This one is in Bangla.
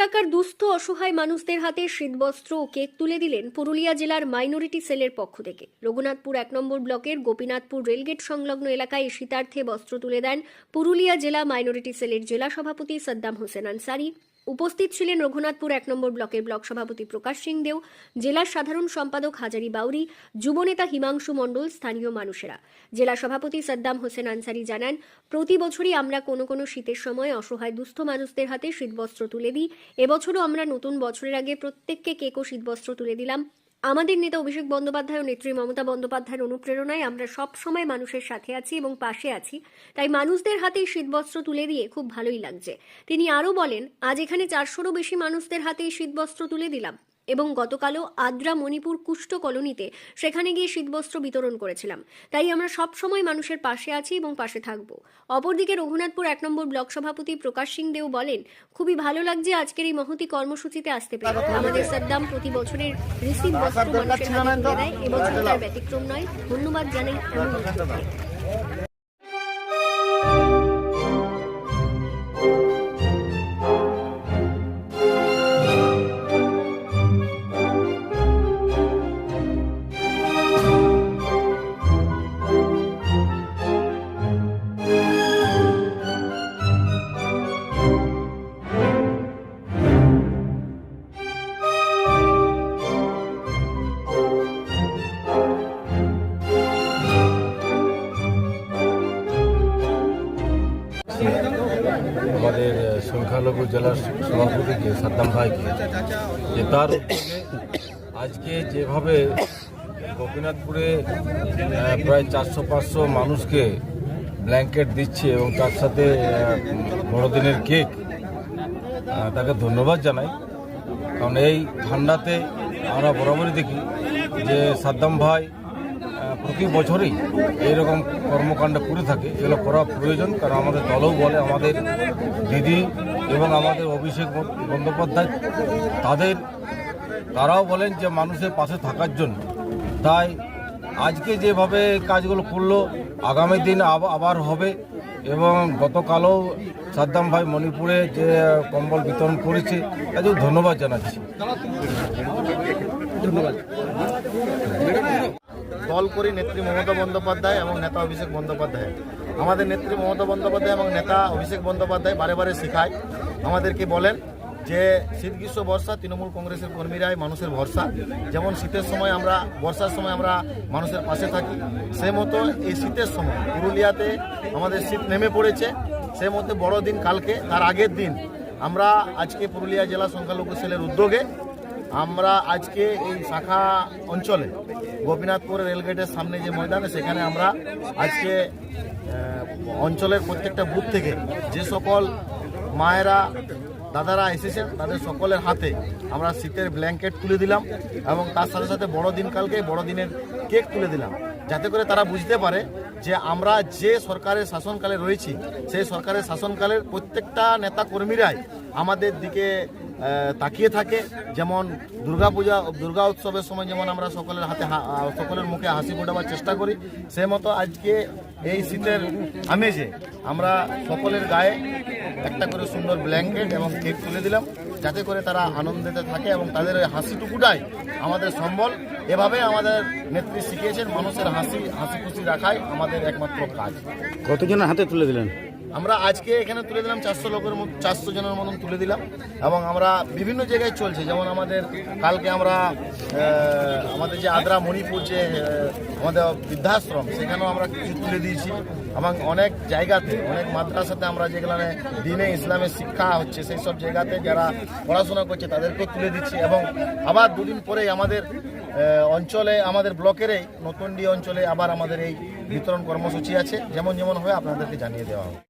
এলাকার দুস্থ অসহায় মানুষদের হাতে শীতবস্ত্র ও কেক তুলে দিলেন পুরুলিয়া জেলার মাইনরিটি সেলের পক্ষ থেকে। রঘুনাথপুর এক নম্বর ব্লকের গোপীনাথপুর রেলগেট সংলগ্ন এলাকায় শীতার্থে বস্ত্র তুলে দেন পুরুলিয়া জেলা মাইনরিটি সেলের জেলা সভাপতি সাদ্দাম হোসেন আনসারি। উপস্থিত ছিলেন রঘুনাথপুর এক নম্বর ব্লকের ব্লক সভাপতি প্রকাশ সিং দেও, জেলার সাধারণ সম্পাদক হাজারি বাউরি, যুবনেতা হিমাংশু মণ্ডল, স্থানীয় মানুষেরা। জেলা সভাপতি সাদ্দাম হোসেন আনসারি জানান, প্রতি বছরই আমরা কোনো কোনো শীতের সময় অসহায় দুস্থ মানুষদের হাতে শীতবস্ত্র তুলে দিই। এবছরও আমরা নতুন বছরের আগে প্রত্যেককে কেক ও শীতবস্ত্র তুলে দিলাম। আমাদের নেতা অভিষেক বন্দ্যোপাধ্যায় ও নেত্রী মমতা বন্দ্যোপাধ্যায়ের অনুপ্রেরণায় আমরা সব সময় মানুষের সাথে আছি এবং পাশে আছি। তাই মানুষদের হাতে শীতবস্ত্র তুলে দিয়ে খুব ভালোই লাগছে। তিনি আরও বলেন, আজ এখানে চারশোরও বেশি মানুষদের হাতে শীতবস্ত্র তুলে দিলাম। এবং গতকালও আদ্রা মণিপুর কুষ্ঠ কলোনিতে সেখানে গিয়ে শীতবস্ত্র বিতরণ করেছিলাম। তাই আমরা সব সময় মানুষের পাশে আছি এবং পাশে থাকব। অপরদিকে রঘুনাথপুর এক নম্বর ব্লক সভাপতি প্রকাশ সিং দেও বলেন খুবই ভালো লাগছে আজকের এই মহতি কর্মসূচিতে আসতে পেরে। আমাদের সাদ্দাম প্রতি বছরের রিসিভ বস্ত্র মানুষের হাতে তুলে দেয়। এবছর তার ব্যতিক্রম নয়। ধন্যবাদ জানাই এমন সংখ্যালঘু জেলার সভাপতিকে সাদ্দাম ভাইকে যে তার আজকে যেভাবে গোপীনাথপুরে প্রায় চারশো পাঁচশো মানুষকে ব্ল্যাঙ্কেট দিচ্ছে এবং তার সাথে বড়দিনের কেক তাকে ধন্যবাদ জানাই। কারণ এই ঠান্ডাতে আমরা বরাবরই দেখি যে সাদ্দাম ভাই প্রতি বছরই এইরকম কর্মকাণ্ড করে থাকে। এগুলো করা প্রয়োজন, কারণ আমাদের দলও বলে, আমাদের দিদি এবং আমাদের অভিষেক বন্দ্যোপাধ্যায়, তাদের, তারাও বলেন যে মানুষের পাশে থাকার জন্য। তাই আজকে যেভাবে কাজগুলো করল, আগামী দিন আব- আবার হবে এবং গতকালও সাদ্দাম ভাই মণিপুরে যে কম্বল বিতরণ করেছে তাদের ধন্যবাদ জানাচ্ছি। দল করি নেত্রী মমতা বন্দ্যোপাধ্যায় এবং নেতা অভিষেক বন্দ্যোপাধ্যায়। আমাদের নেত্রী মমতা বন্দ্যোপাধ্যায় এবং নেতা অভিষেক বন্দ্যোপাধ্যায় বারে বারে শেখায়। আমাদেরকে বলেন যে, শীত, গ্রীষ্ম, বর্ষা তৃণমূল কংগ্রেসের কর্মীরাই মানুষের ভরসা। যেমন শীতের সময় আমরা, বর্ষার সময় আমরা মানুষের পাশে থাকি সে মতো এই শীতের সময় পুরুলিয়াতে আমাদের শীত নেমে পড়েছে। সে মধ্যে বড়দিন কালকে, তার আগের দিন আমরা আজকে পুরুলিয়া জেলা সংখ্যালঘু সেলের উদ্যোগে আমরা আজকে এই শাখা অঞ্চলে গোপীনাথপুর রেলগেটের সামনে যে ময়দানে, সেখানে আমরা আজকে অঞ্চলের প্রত্যেকটা বুথ থেকে যে সকল মায়েরা, দাদারা এসেছেন, তাদের সকলের হাতে আমরা শীতের ব্ল্যাঙ্কেট তুলে দিলাম এবং তার সাথে সাথে বড়দিন কালকে বড়দিনের কেক তুলে দিলাম, যাতে করে তারা বুঝতে পারে যে আমরা যে সরকারের শাসনকালে রয়েছি, সেই সরকারের শাসনকালের প্রত্যেকটা নেতা কর্মীরাই আমাদের দিকে তাকিয়ে থাকে, যেমন দুর্গাপূজা, দুর্গা উৎসবের সময় যেমন আমরা সকলের হাতে সকলের মুখে হাসি ফোটাবার চেষ্টা করি সে মতো আজকে এই শীতের আমেজে আমরা সকলের গায়ে একটা করে সুন্দর ব্ল্যাঙ্কেট এবং কেক তুলে দিলাম, যাতে করে তারা আনন্দেতে থাকে এবং তাদের ওই হাসিটুকুটাই আমাদের সম্বল। এভাবে আমাদের নেত্রী শিখিয়েছেন, মানুষের হাসি হাসি খুশি রাখাই আমাদের একমাত্র কাজ। কতজনের হাতে তুলে দিলেন? আমরা আজকে এখানে তুলে দিলাম চারশো লোকের মতো চারশো জনের মতন তুলে দিলাম এবং আমরা বিভিন্ন জায়গায় চলছে। যেমন আমাদের কালকে আমরা আমাদের যে আদ্রা মণিপুর যে আমাদের বৃদ্ধাশ্রম, সেখানেও আমরা কিছু তুলে দিয়েছি। এবং অনেক জায়গাতে, অনেক মাদ্রাসাতে আমরা যেগুলো দিনে ইসলামের শিক্ষা হচ্ছে, সেই সব জায়গাতে যারা পড়াশোনা করছে, তাদেরকেও তুলে দিচ্ছি। এবং আবার দুদিন পরেই আমাদের অঞ্চলে, আমাদের ব্লকেরই নতুনডি অঞ্চলে আবার আমাদের এই বিতরণ কর্মসূচি আছে। যেমন যেমন হয়, আপনাদেরকে জানিয়ে দেওয়া হবে।